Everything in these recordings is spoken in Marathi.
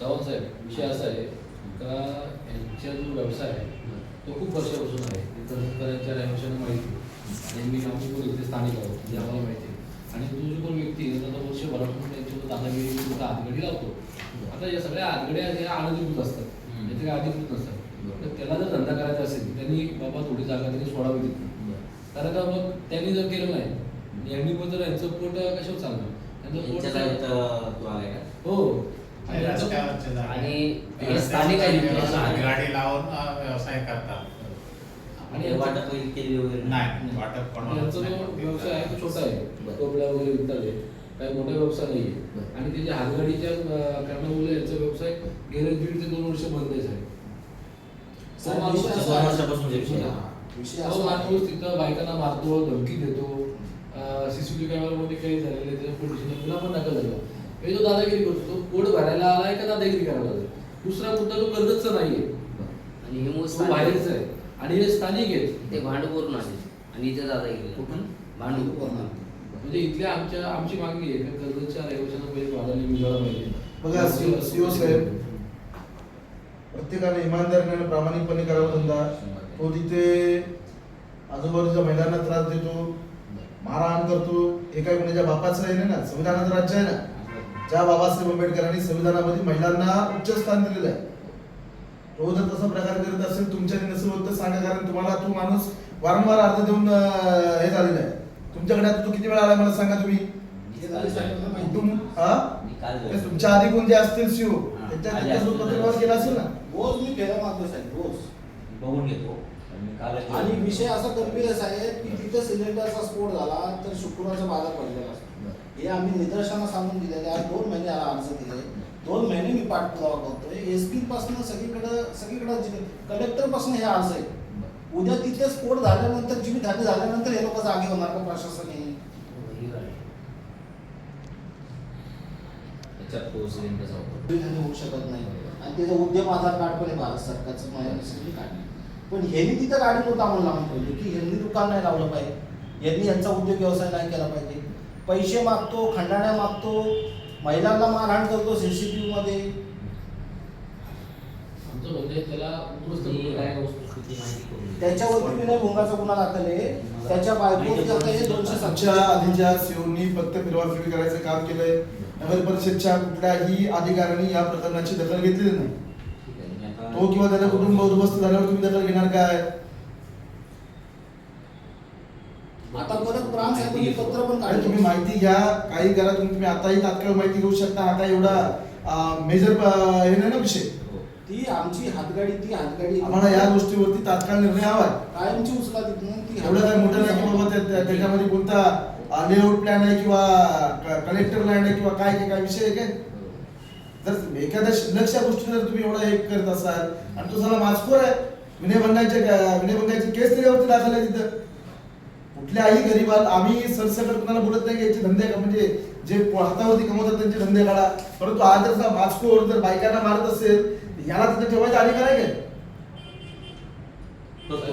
सावंत साहेब विषय असा आहे का यांचा जो व्यवसाय आहे तो खूप वर्षापासून आहे. तहसीलदारांच्या रहिवाशांना माहिती. आणि मी पण इथे स्थानिक आहोत जे आम्हाला माहिती आहे. आणि तो जो कोण व्यक्ती आहे त्याचा वर्षभरापासून त्यांच्यावर दादागिरी सुद्धा हातगडी लावतो. आता या सगळ्या हातगड्या ज्या अनधिकृत असतात. याचे काय अधिकृत नसतात तर त्याला जर धंदा करायचा असेल त्यांनी बाबा थोडी जागा त्यांनी सोडावी तिथे. कारण का मग त्यांनी जर केलं नाही यांनी पण जर यांचं पोट कशावर चाललं त्यांचं पोट हो. यांचं- रस्त्यावरच्या जागा. आणि हे रस्त्यावरच्या स्थानिक आहे. गाडी लावून अ, व्यवसाय करतात आणि वाटप वगैरे केली वगैरे नाही वाटप कोणालाच यांचा नाही जो पडते. व्यवसाय आहे तो छोटा आहे बरं. वगैरे विकतात आहे. काही मोठा व्यवसाय नाहीये बरं. आणि त्याच्या हातगाडीच्या अं, कारणामुळे यांचा व्यवसाय गेले दीड ते दोन वर्ष आहे तो साहेब, माणूस विषय दोन असा आहे- वर्षापासून जे विषय आहे. हा, विषय तो असा आहे- माणूस तिथं बायकांना मारतो धमकी देतो सीसीटीव्ही कॅमेरामध्ये काही झालेले त्याच्या पोलिसांना पण दाखल झाला हे जो दादागिरी करतो तो पोट भरायला आलाय का दादागिरी करायला आलाय? दुसरा मुद्दा तो कर्जतचा नाहीये. आणि हे मूळ तो बाहेरच आहे. आणि हे स्थानिक आहेत. ते भांडूपूरून आले आणि इथे दादा गेले कुठून? भांडूपूर म्हणजे इथल्या आमच्या आमची मागणी आहे की कर्जतच्या रहिवाशांना पहिले मिळाला पाहिजे? बघा सीओ साहेब प्रत्येकाने इमानदारीने आणि प्रामाणिकपणे करावा धंदा. तो तिथे आजूबाजूच्या महिलांना त्रास देतो मारहाण करतो. हे काही म्हणजे बापाचं आहे नाही ना संविधानाचं राज्य आहे ना. ज्या बाबासाहेब आंबेडकरांनी संविधानामध्ये महिलांना उच्च स्थान दिलेलं आहे तो जर तसा प्रकार करत असेल तुमच्याकडे नसेल होत तर सांगा कारण तुम्हाला तो माणूस वारंवार अर्ज देऊन हे झालेला आहे. तुमच्याकडे आता तो किती वेळा आला मला सांगा तुम्ही. कुटुंब तुमच्या आधी कोण जे असतील हा. त्यांच्या. पत्रव्यवहार केला असेल ना? रोज मी फेऱ्या मारतो साहेब रोज. बघून घेतो. आणि विषय असा गंभीर असा आहे की तिथे सिलेंडरचा स्फोट झाला तर शुक्रवारचा बाजार पडलेला असतो. हे आम्ही निदर्शना सांगून दिलेले आज दोन महिने याला अर्ज दिले. दोन महिने मी पाठपुरावा करतोय. एस पी पासून सगळीकडे सगळीकडे कलेक्टरपासून हे अर्ज आहे. उद्या तिथे स्फोट झाल्यानंतर जीवितहानी झाल्यानंतर हे लोक जागे होणार का प्रशासन हे जीवितहानी होऊ शकत नाही. आणि त्याचा उद्यम आधार कार्ड पण आहे भारत सरकारचं. माझ्या काढली. पण ह्यांनी तिथं गाडी नव्हता म्हणून लावून ठेवली की ह्यांनी दुकान नाही लावलं पाहिजे. यांनी यांचा उद्योग व्यवसाय नाही केला पाहिजे. पैसे मागतो खंडाण्या मागतो महिलांना मारहाण करतो सीसीटीव्ही मध्ये. त्याच्यावरती विनय भोंगाचा गुन्हा दाखल आहे? त्याच्या बायकोवर आता हे दोनशे आमच्या सातशे आधीच्या सीओनी फक्त फिरवाफिरवी करायचं काम केलंय. नगर परिषदच्या कुठल्याही अधिकाऱ्यांनी या प्रकरणाची दखल घेतलेली नाही. तो किंवा त्याचा कुटुंब उद्ध्वस्त झाल्यावर तुम्ही दखल घेणार काय? आता परत साहेबांनी पत्र पण आणि तुम्ही काढलं माहिती घ्या. काही करा. तुम्ही तुम्ही आताही तात्काळ माहिती घेऊ शकता. हा काही एवढा मेजर हे नाही ना विषय? हो. ती आमची हातगाडी ती हातगाडी. आम्हाला या गोष्टीवरती तात्काळ निर्णय हवाय कायमची उचला तिथून ती एवढं काय मोठं नाही की बाबा त्या- त्या- त्याच्यामध्ये कोणता लेआउट प्लॅन आहे किंवा कलेक्टर लँड आहे किंवा काय काय- काय विषय आहे काय? जर एखाद्या शिल्लकच्या गोष्टी जर तुम्ही एवढा हे करत असाल आणि तो झाला माजखोर आहे विनयभंगाचे विनयभंगाची केस त्याच्यावरती दाखल आहे तिथं. कुठल्याही गरीबाला आम्ही सरसकट कुणाला बोलत नाही की याचे धंदे का म्हणजे जे हातावरती कमवतात त्यांचे धंदे काढा. परंतु आज जर असा माजखोर जर बायकांना मारत असेल याला तिथे ठेवायचा अधिकार आहे काय?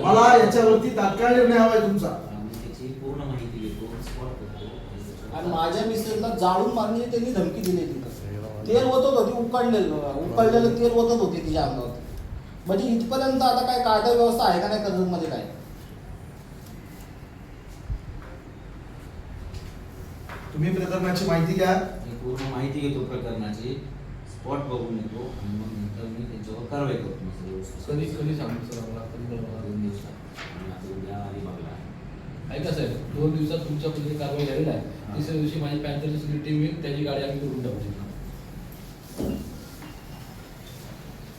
मला याच्यावरती तात्काळ निर्णय हवा आहे तुमचा. आम्ही त्याची पूर्ण माहिती घेतो स्पॉट करतो. आणि माझ्या मिसेसला जाळून मारण्याची त्यांनी धमकी दिली तिथं. तेल ओतत होती उकळलेलं उकळलेलं तेल ओतत होते तिच्या अंगावर म्हणजे इथपर्यंत आता काय कायदा व्यवस्था आहे का नाही कर्जत मध्ये काय? तुम्ही प्रकरणाची माहिती घ्या. मी पूर्ण माहिती घेतो प्रकरणाची. स्पॉट बघून येतो आणि मग नंतर मी त्यांच्यावर कारवाई करतो. मग वस्तू. कधी कधी सांगू सर आम्हाला? कधी कळवणार? दोन दिवसात. आणि आता उद्या अलिबागला आहे. ऐका साहेब दोन दिवसात तुमच्या पद्धतीने कारवाई झालेली आहे. तिसऱ्या दिवशी माझी पॅन्थरची सगळी टीम येईल त्याची गाडी आम्ही करून टाकू. शकतो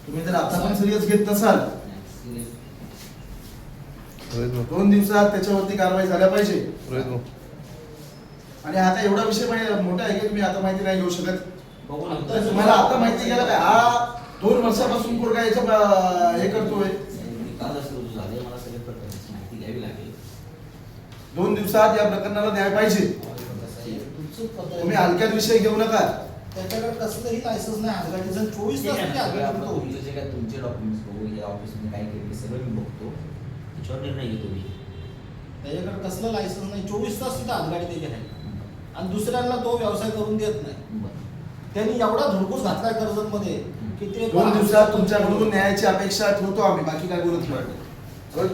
तुम्ही जर आता पण सिरियस घेत नसाल Serious. दोन दिवसात त्याच्यावरती कारवाई झाल्या पाहिजे. आणि आता एवढा विषय म्हणजे मोठा आहे की तुम्ही आता माहिती नाही घेऊ शकत. तर तुम्हाला आता माहिती गेला काय? हा दोन वर्षापासून पोरगा याच्या हे करतोय. काल असं रुजू झाले मला सगळ्या प्रकारची माहिती घ्यावी लागेल. दोन दिवसात या प्रकरणाला न्याय पाहिजे. तुम्ही हलक्यात विषय घेऊ नका. त्याच्याकडे कसलंही लायसन्स नाही हातगाडीचं चोवीस ठीक तास. तुमचे जे काय तुमचे डॉक्युमेंट्स बघू या ऑफिसमध्ये काय केलं सगळं मी बघतो. त्याच्यावर निर्णय घेतो मी. त्याच्याकडे कसलं लायसन्स नाही चोवीस तास तिथे हातगाडी त्याची आहे आणि दुसऱ्यांना तो व्यवसाय करून देत नाही त्यांनी एवढा धुडकूस घातलाय कर्जतमध्ये की ते दोन दिवसात तुमच्याकडून न्यायाची अपेक्षा ठेवतो आम्ही बाकी काय बोलत नाही? हो.